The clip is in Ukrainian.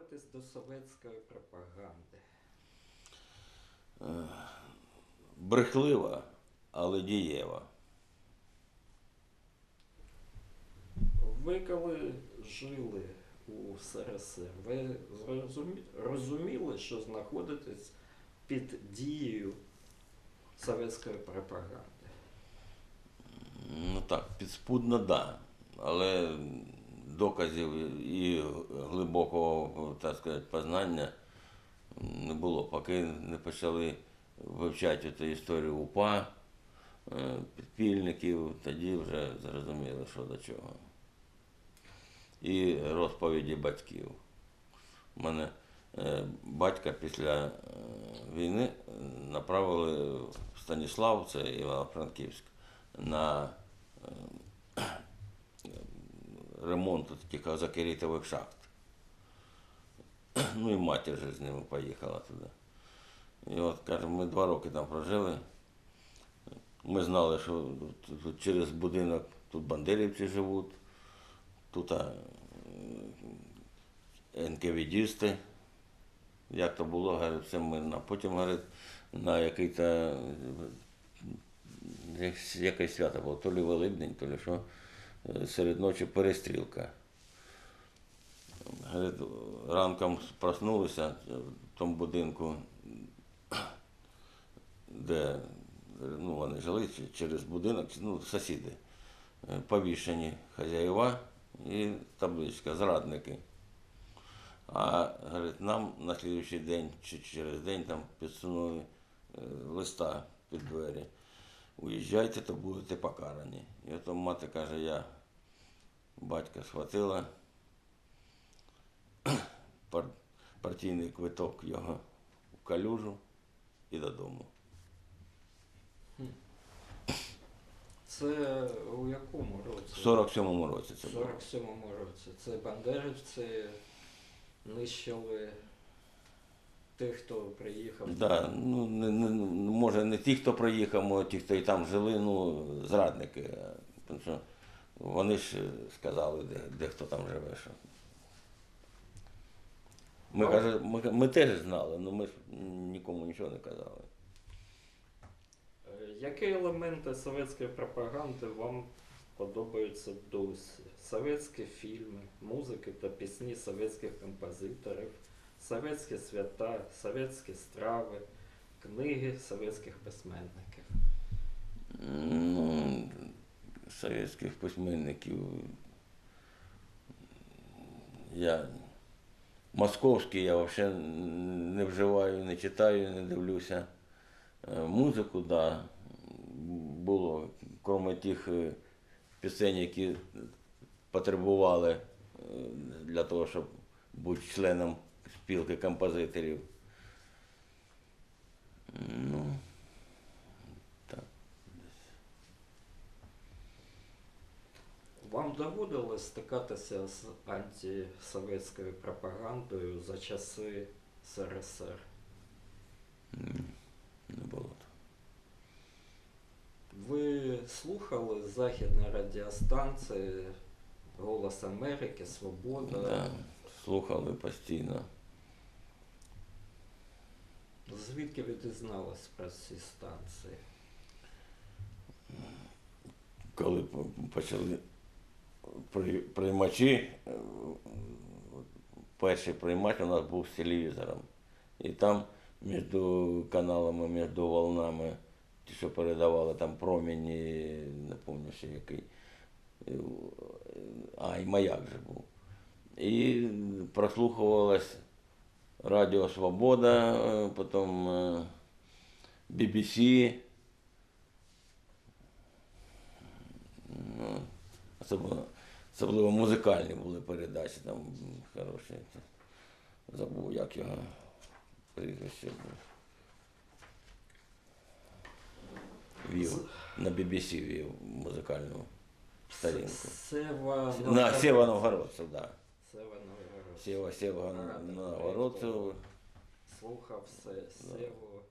ставитесь до совєтської пропаганди? Брехлива, але дієва. Ви коли жили у СРСР, ви розуміли, що знаходитесь під дією совєтської пропаганди? Ну так, підспудно, да. Але доказів і глибокого, так сказати, познання не було. Поки не почали вивчати цю історію УПА, е, підпільників, тоді вже зрозуміли, що до чого. І розповіді батьків. У мене е, батька після е, війни направили в Станіслав, це Івано-Франківськ, на ремонт таких азокерітових шахт. Ну і матір же з ними поїхала туди. І от, каже, ми два роки там прожили. Ми знали, що тут- через будинок тут бандерівці живуть, тут НКВДісти. Як то було, говорить, все мирно. Потім, говорить, на який-то якесь свято було, то лі Великдень, то лі що, е, серед ночі перестрілка. Говорить, ранком проснулися в тому будинку, де ну, вони жили через будинок, ну, сусіди, е, повішені хазяїва і табличка, зрадники. А говорить, нам на слідуючий день чи через день там підсунули е, листа під двері. Уїжджайте, то будете покарані. І от мати каже, я батька схватила партійний квиток його в калюжу і додому. Це у якому році? В 47-му році це В було. 47-му році. Це бандерівці нищили тих, хто приїхав. Да, ну, не, не, ну, може не ті, хто приїхав, може ті, хто і там жили, ну, зрадники. Тому що вони ж сказали, де, де хто там живе. Що. Ми, каже, ми, ми теж знали, але ми ж нікому нічого не казали. Е, Які елементи совєтської пропаганди вам подобаються досі? Совєтські фільми, музики та пісні совєтських композиторів, совєтські свята, совєтські страви, книги совєтських письменників. Ну, совєтських письменників. Я московський я взагалі не вживаю, не читаю, не дивлюся. Е, Музику, да, було, крім тих е, пісень, які потребували е, для того, щоб бути членом спілки композиторів. Ну, Вам доводилось стикатися з антисовєтською пропагандою за часи СРСР? Не було. Ви слухали західні радіостанції Голос Америки, Свобода? Да, слухали постійно. Звідки ви дізнались про ці станції? Коли почали приймачі, е, перший приймач у нас був з телевізором. І там між каналами, між волнами, ті, що передавали там промені, не пам'ятаю ще який. е, А, і маяк же був. І прослухувалось Радіо Свобода, е, потім е, BBC. Ну, особливо, особливо музикальні були передачі, там хороші. Забув, як його прізвище було. Вів, на BBC вів музикальну старинку. Сева На Сєва Новгородцев, так. Да. Сева Новгород. Сєва, Сєва Новгородцев. Слухав се, Севу